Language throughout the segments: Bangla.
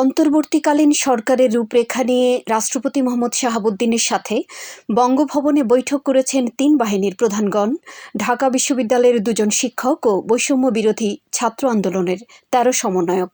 অন্তর্বর্তীকালীন সরকারের রূপরেখা নিয়ে রাষ্ট্রপতি মোহাম্মদ শাহাবুদ্দিনের সাথে বঙ্গভবনে বৈঠক করেছেন তিন বাহিনীর প্রধানগণ, ঢাকা বিশ্ববিদ্যালয়ের দুজন শিক্ষক ও বৈষম্য বিরোধী ছাত্র আন্দোলনের তেরো সমন্বয়ক।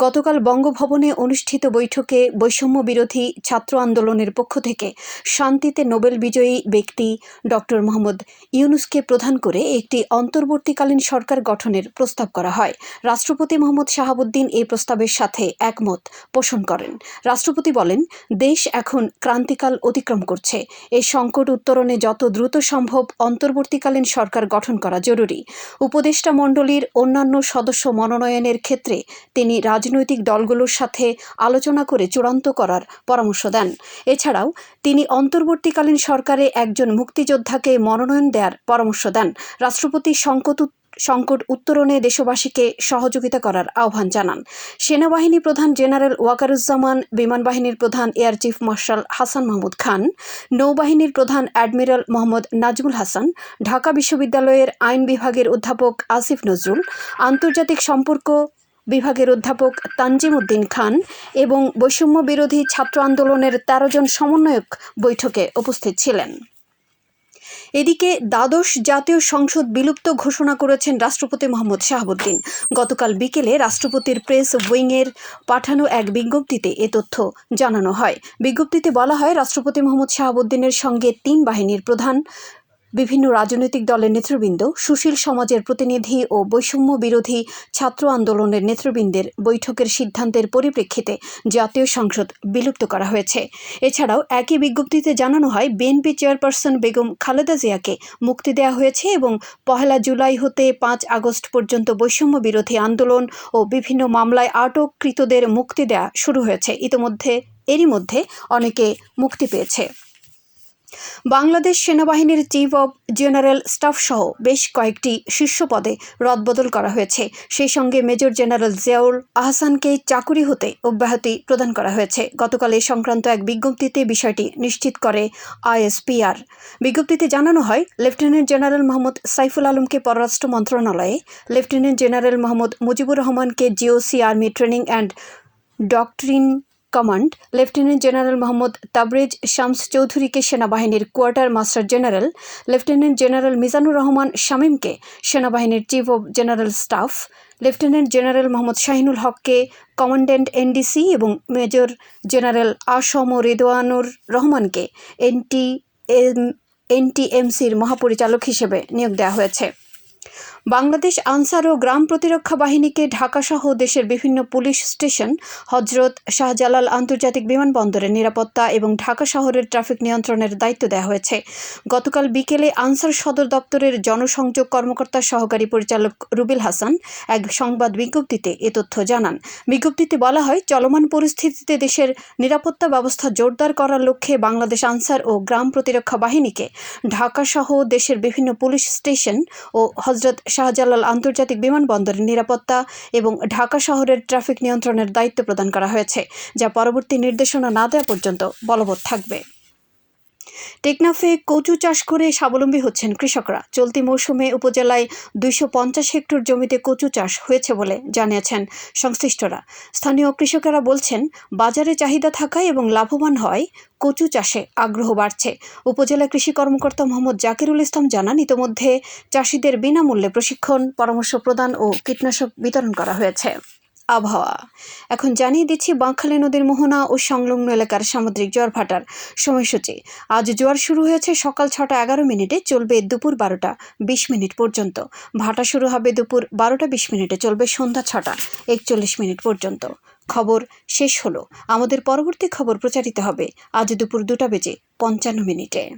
গতকাল বঙ্গভবনে অনুষ্ঠিত বৈঠকে বৈষম্য বিরোধী ছাত্র আন্দোলনের পক্ষ থেকে শান্তিতে নোবেল বিজয়ী ব্যক্তি ডক্টর মোহাম্মদ ইউনুসকে প্রধান করে একটি অন্তর্বর্তীকালীন সরকার গঠনের প্রস্তাব করা হয়। রাষ্ট্রপতি মোহাম্মদ শাহাবুদ্দিন এই প্রস্তাবের সাথে একমত। পোষণ করেন। রাষ্ট্রপতি বলেন, দেশ এখন ক্রান্তিকাল অতিক্রম করছে। এই সংকট উত্তরণে যত দ্রুত সম্ভব অন্তর্বর্তীকালীন সরকার গঠন করা জরুরি। উপদেষ্টা মণ্ডলীর অন্যান্য সদস্য মনোনয়নের ক্ষেত্রে তিনি রাজনৈতিক দলগুলোর সাথে আলোচনা করে চূড়ান্ত করার পরামর্শ দেন। এছাড়াও, তিনি অন্তর্বর্তীকালীন সরকারে একজন মুক্তিযোদ্ধাকে মনোনয়ন দেওয়ার পরামর্শ দেন। রাষ্ট্রপতি সংকট সংকট উত্তরণে দেশবাসীকে সহযোগিতা করার আহ্বান জানান। সেনাবাহিনী প্রধান জেনারেল ওয়াকারুজ্জামান বিমান বাহিনীর প্রধান air chief marshal Hasan Mahmood Khan, নৌবাহিনীর প্রধান অ্যাডমিরাল মোহাম্মদ নাজমুল হাসান, ঢাকা বিশ্ববিদ্যালয়ের আইন বিভাগের অধ্যাপক আসিফ নজরুল, আন্তর্জাতিক সম্পর্ক বিভাগের অধ্যাপক তানজিম উদ্দিন খান এবং বৈষম্য বিরোধী ছাত্র আন্দোলনের তেরো জন সমন্বয়ক বৈঠকে উপস্থিত ছিলেন। এদিকে দ্বাদশ জাতীয় সংসদ বিলুপ্ত ঘোষণা করেছেন রাষ্ট্রপতি মোহাম্মদ শাহাবুদ্দিন। গতকাল বিকেলে রাষ্ট্রপতির প্রেস উইংয়ের পাঠানো এক বিজ্ঞপ্তিতে এ তথ্য জানানো হয়। বিজ্ঞপ্তিতে বলা হয়, রাষ্ট্রপতি মোহাম্মদ শাহাবুদ্দিনের সঙ্গে তিন বাহিনীর প্রধান বিভিন্ন রাজনৈতিক দলের নেতৃবৃন্দ, সুশীল সমাজের প্রতিনিধি ও বৈষম্য বিরোধী ছাত্র আন্দোলনের নেতৃবৃন্দের বৈঠকের সিদ্ধান্তের পরিপ্রেক্ষিতে জাতীয় সংসদ বিলুপ্ত করা হয়েছে। এছাড়াও একই বিজ্ঞপ্তিতে জানানো হয়, বিএনপি চেয়ারপারসন বেগম খালেদা জিয়াকে মুক্তি দেওয়া হয়েছে এবং পহেলা জুলাই হতে পাঁচ আগস্ট পর্যন্ত বৈষম্য বিরোধী আন্দোলন ও বিভিন্ন মামলায় আটককৃতদের মুক্তি দেওয়া শুরু হয়েছে। ইতোমধ্যে, এরই মধ্যে অনেকে মুক্তি পেয়েছে। বাংলাদেশ সেনাবাহিনীর চিফ অব জেনারেল স্টাফ সহ বেশ কয়েকটি শীর্ষ পদে রদবদল করা হয়েছে। সেই সঙ্গে মেজর জেনারেল জিয়াউল আহসানকে চাকুরি হতে অব্যাহতি প্রদান করা হয়েছে। গতকাল এ সংক্রান্ত এক বিজ্ঞপ্তিতে বিষয়টি নিশ্চিত করে আইএসপিআর। বিজ্ঞপ্তিতে জানানো হয় লেফটেন্যান্ট জেনারেল মোহাম্মদ সাইফুল আলমকে পররাষ্ট্র মন্ত্রণালয়ে লেফটেন্যান্ট জেনারেল মোহাম্মদ মুজিবুর রহমানকে GOC army training and doctrine command, lieutenant general Mohammad Tabrez Shams চৌধুরীকে সেনাবাহিনীর quarter master general, lieutenant general Mizanur Rahman শামীমকে সেনাবাহিনীর chief of general staff, lieutenant general Mohammad Shahinul হককে কমান্ড্যান্ট এনডিসি এবং মেজর জেনারেল আসম রেদওয়ানুর রহমানকে এনটি এনটিএমসির মহাপরিচালক হিসেবে নিয়োগ দেওয়া হয়েছে। বাংলাদেশ আনসার ও গ্রাম প্রতিরক্ষা বাহিনীকে ঢাকাসহ দেশের বিভিন্ন পুলিশ স্টেশন, হজরত শাহজালাল আন্তর্জাতিক বিমানবন্দরের নিরাপত্তা এবং ঢাকা শহরের ট্রাফিক নিয়ন্ত্রণের দায়িত্ব দেওয়া হয়েছে। গতকাল বিকেলে আনসার সদর দপ্তরের জনসংযোগ কর্মকর্তা সহকারী পরিচালক রুবেল হাসান এক সংবাদ বিজ্ঞপ্তিতে এ তথ্য জানান। বিজ্ঞপ্তিতে বলা হয়, চলমান পরিস্থিতিতে দেশের নিরাপত্তা ব্যবস্থা জোরদার করার লক্ষ্যে বাংলাদেশ আনসার ও গ্রাম প্রতিরক্ষা বাহিনীকে ঢাকাসহ দেশের বিভিন্ন পুলিশ স্টেশন ও হজরত শাহজালাল আন্তর্জাতিক বিমানবন্দরের নিরাপত্তা এবং ঢাকা শহরের ট্রাফিক নিয়ন্ত্রণের দায়িত্ব প্রদান করা হয়েছে, যা পরবর্তী নির্দেশনা না দেওয়া পর্যন্ত বলবৎ থাকবে। টেকনাফে কচু চাষ করে স্বাবলম্বী হচ্ছেন কৃষকরা। চলতি মৌসুমে উপজেলায় দুইশো পঞ্চাশ হেক্টর জমিতে কচু চাষ হয়েছে বলে জানিয়েছেন সংশ্লিষ্টরা। স্থানীয় কৃষকেরা বলছেন, বাজারে চাহিদা থাকায় এবং লাভবান হয় কচু চাষে আগ্রহ বাড়ছে। উপজেলা কৃষি কর্মকর্তা মোহাম্মদ জাকিরুল ইসলাম জানান, ইতোমধ্যে চাষিদের বিনামূল্যে প্রশিক্ষণ, পরামর্শ প্রদান ও কীটনাশক বিতরণ করা হয়েছে। আবহাওয়া। এখন জানিয়ে দিচ্ছি, বাঁকখালী নদীর মোহনা ও সংলগ্ন এলাকার সামুদ্রিক জোয়ার ভাটার সময়সূচি। আজ জোয়ার শুরু হয়েছে সকাল ছটা এগারো মিনিটে, চলবে দুপুর বারোটা বিশ মিনিট পর্যন্ত। ভাটা শুরু হবে দুপুর বারোটা বিশ মিনিটে, চলবে সন্ধ্যা ছটা একচল্লিশ মিনিট পর্যন্ত। খবর শেষ হলো। আমাদের পরবর্তী খবর প্রচারিত হবে আজ দুপুর দুটা বেজে পঞ্চান্ন মিনিটে।